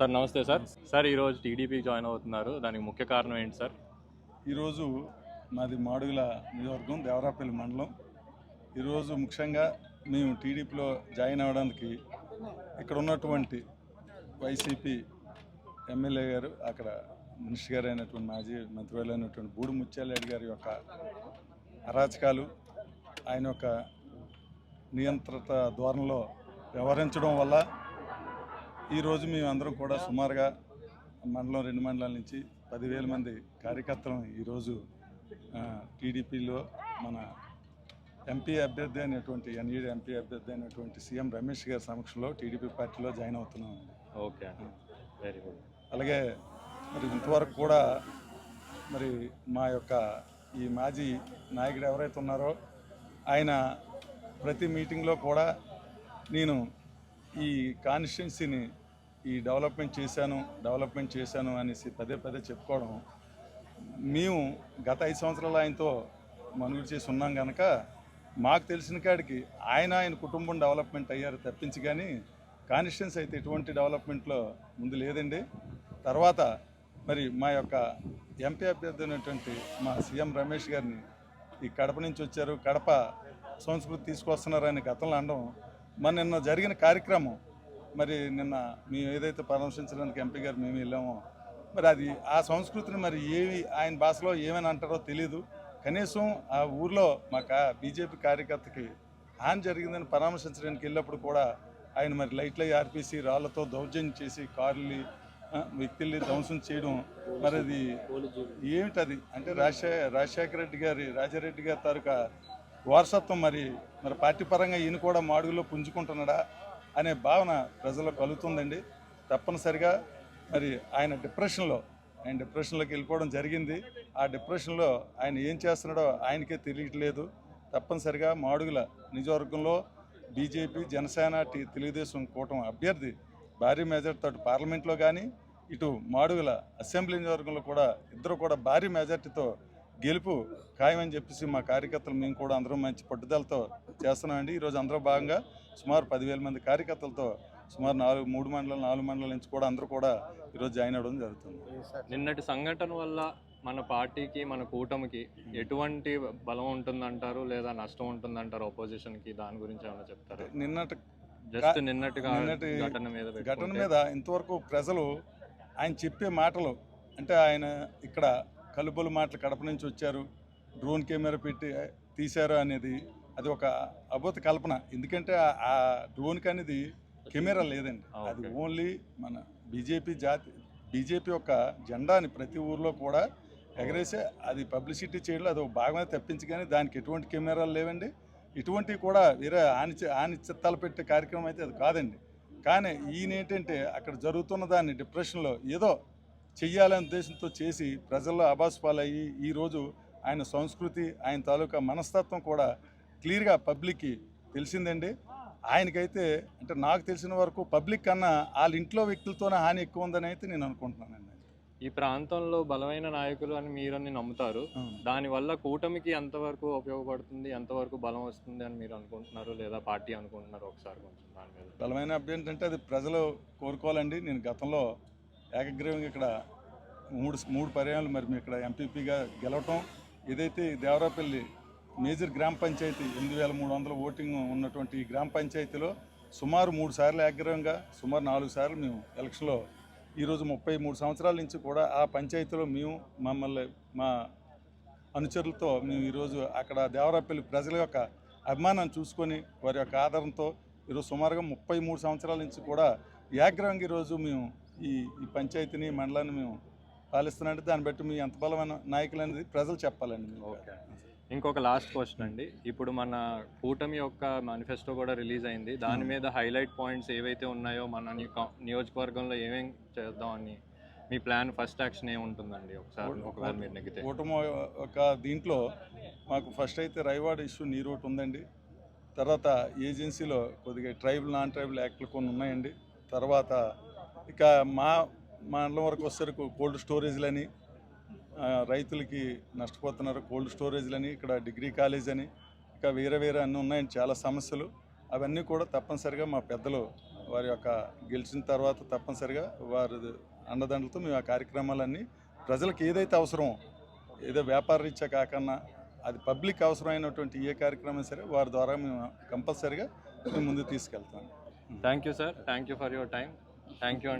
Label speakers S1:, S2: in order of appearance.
S1: Sir నమస్తే sir. Sir ఈరోజు TDP join అవుతున్నారు. దానికి ముఖ్య కారణం ఏంటి సార్?
S2: ఈరోజు మాది మాడుగుల నియోజకవర్గం దేవరాపల్లి మండలం. ఈరోజు ముఖ్యంగా మేము టీడీపీలో జాయిన్ అవ్వడానికి ఇక్కడ ఉన్నటువంటి వైసీపీ ఎమ్మెల్యే గారు అక్కడ మినిస్టర్ గారు అయినటువంటి మాజీ మంత్రివర్యులు అయినటువంటి బూడి ముత్యాలరెడ్డి గారి యొక్క అరాచకాలు ఆయన యొక్క నియంత్రిత ధోరణిలో వ్యవహరించడం వల్ల ఈరోజు మేమందరం కూడా సుమారుగా మండలం రెండు మండలాల నుంచి పదివేల మంది కార్యకర్తలను ఈరోజు టీడీపీలో మన ఎంపీ అభ్యర్థి అయినటువంటి ఎన్ఈడి ఎంపీ అభ్యర్థి అయినటువంటి సీఎం రమేష్ గారి సమక్షంలో టీడీపీ పార్టీలో జాయిన్ అవుతున్నాం
S1: ఓకే వెరీ గుడ్
S2: అలాగే మరి ఇంతవరకు కూడా మరి మా యొక్క ఈ మాజీ నాయకుడు ఎవరైతే ఉన్నారో ఆయన ప్రతి మీటింగ్లో కూడా నేను ఈ కాన్స్టిట్యున్సీని ఈ డెవలప్మెంట్ చేశాను డెవలప్మెంట్ చేశాను అనేసి పదే పదే చెప్పుకోవడం మేము గత ఐదు సంవత్సరాలు ఆయనతో మనుగడ చేసి ఉన్నాం కనుక మాకు తెలిసిన కాడికి ఆయన ఆయన కుటుంబం డెవలప్మెంట్ అయ్యారు తప్పించి కానీ కాన్స్టిట్యున్సీ అయితే ఎటువంటి డెవలప్మెంట్లో ముందు లేదండి. తర్వాత మరి మా యొక్క ఎంపీ అభ్యర్థి అయినటువంటి మా సీఎం రమేష్ గారిని ఈ కడప నుంచి వచ్చారు. కడప సంస్కృతి తీసుకొస్తున్నారని గతంలో అనడం మన నిన్న జరిగిన కార్యక్రమం మరి నిన్న మేము ఏదైతే పరామర్శించడానికి ఎంపీ గారు మేము వెళ్ళామో మరి అది ఆ సంస్కృతిని మరి ఏవి ఆయన భాషలో ఏమని అంటారో తెలియదు కనీసం ఆ ఊర్లో మాకు బీజేపీ కార్యకర్తకి హాని జరిగిందని పరామర్శించడానికి వెళ్ళినప్పుడు కూడా ఆయన మరి లైట్ల ఆర్పీసి రాళ్ళతో దౌర్జన్యం చేసి కార్లు వ్యక్తుల్ని ధ్వంసం చేయడం మరి అది ఏమిటది? అంటే రాజశేఖర రాజశేఖర రెడ్డి గారి రాజారెడ్డి గారి తాలూకా వారసత్వం మరి మరి పార్టీ పరంగా ఈయన కూడా మాడుగులో పుంజుకుంటున్నాడా అనే భావన ప్రజల్లో కలుగుతుందండి. తప్పనిసరిగా మరి ఆయన డిప్రెషన్లో ఆయన డిప్రెషన్లోకి వెళ్ళిపోవడం జరిగింది. ఆ డిప్రెషన్లో ఆయన ఏం చేస్తున్నాడో ఆయనకే తెలియట్లేదు. తప్పనిసరిగా మాడుగుల నియోజకవర్గంలో బీజేపీ జనసేన టీ తెలుగుదేశం కూటమి అభ్యర్థి భారీ మెజార్టీతో అటు పార్లమెంట్లో కానీ ఇటు మాడుగుల అసెంబ్లీ నియోజకవర్గంలో కూడా ఇద్దరు కూడా భారీ మెజార్టీతో గెలుపు ఖాయమని చెప్పేసి మా కార్యకర్తలు మేము కూడా అందరం మంచి పట్టుదలతో చేస్తున్నామండి. ఈరోజు అందరూ భాగంగా సుమారు పదివేల మంది కార్యకర్తలతో సుమారు నాలుగు మూడు మండలాలు నాలుగు మండలాల నుంచి కూడా అందరూ కూడా ఈరోజు జాయిన్ అవ్వడం జరుగుతుంది.
S1: నిన్నటి సంఘటన వల్ల మన పార్టీకి మన కూటమికి ఎటువంటి బలం ఉంటుందంటారు లేదా నష్టం ఉంటుందంటారు opposition కి దాని గురించి ఏమైనా చెప్తారు?
S2: నిన్నటి
S1: జస్ట్ నిన్నటిగా
S2: నిన్నటి
S1: ఘటన మీద
S2: ఘటన మీద ఇంతవరకు ప్రజలు ఆయన చెప్పే మాటలు అంటే ఆయన ఇక్కడ కలుపుల మాటలు కడప నుంచి వచ్చారు. డ్రోన్ కెమెరా పెట్టి తీశారు అనేది అది ఒక అద్భుత కల్పన. ఎందుకంటే ఆ- డ్రోన్కి అనేది కెమెరా లేదండి. అది. ఓన్లీ మన బీజేపీ జాతి బీజేపీ యొక్క జెండాని ప్రతి ఊర్లో కూడా ఎగరేసే అది పబ్లిసిటీ చేయడంలో అది ఒక భాగమే తప్పించి కానీ దానికి ఎటువంటి కెమెరాలు లేవండి. ఇటువంటివి కూడా వేరే ఆని ఆని చిత్తాలు పెట్టే కార్యక్రమం అయితే అది కాదండి. కానీ ఈయన ఏంటంటే అక్కడ జరుగుతున్న దాన్ని డిప్రెషన్లో ఏదో చెయ్యాలనే ఉద్దేశంతో చేసి ప్రజల్లో అబాసుపాలయ్యి ఈరోజు ఆయన సంస్కృతి ఆయన తాలూకా మనస్తత్వం కూడా క్లియర్గా పబ్లిక్కి తెలిసిందండి. ఆయనకైతే అంటే నాకు తెలిసిన వరకు పబ్లిక్ కన్నా వాళ్ళ ఇంట్లో వ్యక్తులతోనే హాని ఎక్కువ ఉందని అయితే నేను అనుకుంటున్నానండి.
S1: ఈ ప్రాంతంలో బలమైన నాయకులు అని మీరని నమ్ముతారు.
S2: అవును.
S1: దానివల్ల కూటమికి ఎంతవరకు ఉపయోగపడుతుంది ఎంతవరకు బలం వస్తుంది అని మీరు అనుకుంటున్నారు లేదా పార్టీ అనుకుంటున్నారు ఒకసారి కొంచెం దాని మీద?
S2: బలమైన అభ్యర్థి అంటే అది ప్రజలు కోరుకోవాలండి. నేను గతంలో ఏకగ్రీవంగా ఇక్కడ మూడు మూడు పర్యాయాలు మరి ఇక్కడ ఎంపీపీగా గెలవటం. ఏదైతే దేవరాపల్లి మేజర్ గ్రామ పంచాయతీ ఎనిమిది వేల మూడు వందల ఓటింగ్ ఉన్నటువంటి ఈ గ్రామ పంచాయతీలో సుమారు మూడు సార్లు ఏకగ్రీవంగా సుమారు నాలుగు సార్లు మేము ఎలక్షన్లో ఈరోజు ముప్పై మూడు సంవత్సరాల నుంచి కూడా ఆ పంచాయతీలో మేము మమ్మల్ని మా అనుచరులతో మేము ఈరోజు అక్కడ దేవరాపల్లి ప్రజల యొక్క అభిమానాన్ని చూసుకొని వారి యొక్క ఆధారంతో ఈరోజు సుమారుగా ముప్పై మూడు సంవత్సరాల నుంచి కూడా ఏగ్రహంగా ఈరోజు మేము ఈ ఈ పంచాయతీని మండలాన్ని మేము పాలిస్తున్నామంటే దాన్ని బట్టి మీ ఎంత బలమైన నాయకులు అనేది ప్రజలు చెప్పాలండి.
S1: ఓకే. ఇంకొక లాస్ట్ క్వశ్చన్ అండి. ఇప్పుడు మన కూటమి యొక్క మేనిఫెస్టో కూడా రిలీజ్ అయింది. దాని మీద హైలైట్ పాయింట్స్ ఏవైతే ఉన్నాయో మన నియో- నియోజకవర్గంలో ఏమేం చేద్దామని మీ ప్లాన్ ఫస్ట్ యాక్షన్ ఏముంటుందండి ఒకసారి ఒకవేళ మీరు నెగ్గితే?
S2: కూటమి ఒక దీంట్లో మాకు ఫస్ట్ అయితే రైవాడ్ ఇష్యూ నీరు ఒకటి ఉందండి. తర్వాత ఏజెన్సీలో కొద్దిగా ట్రైబల్ నాన్ ట్రైబల్ యాక్ట్లు కొన్ని ఉన్నాయండి. తర్వాత ఇక మా మండలం వరకు వచ్చేసరికి కోల్డ్ స్టోరేజ్లని. రైతులకి నష్టపోతున్నారు కోల్డ్ స్టోరేజ్లని ఇక్కడ డిగ్రీ కాలేజ్ అని ఇంకా వేరే వేరే అన్నీ ఉన్నాయండి చాలా సమస్యలు. అవన్నీ కూడా తప్పనిసరిగా మా పెద్దలు వారి యొక్క గెలిచిన తర్వాత తప్పనిసరిగా వారి అండదండలతో మేము ఆ కార్యక్రమాలన్నీ ప్రజలకు ఏదైతే అవసరమో ఏదో వ్యాపార రీత్యా కాకుండా అది పబ్లిక్ అవసరమైనటువంటి ఏ కార్యక్రమం సరే వారి ద్వారా మేము కంపల్సరిగా మేము ముందుకు తీసుకెళ్తాం.
S1: Thank you sir thank you for your time thank you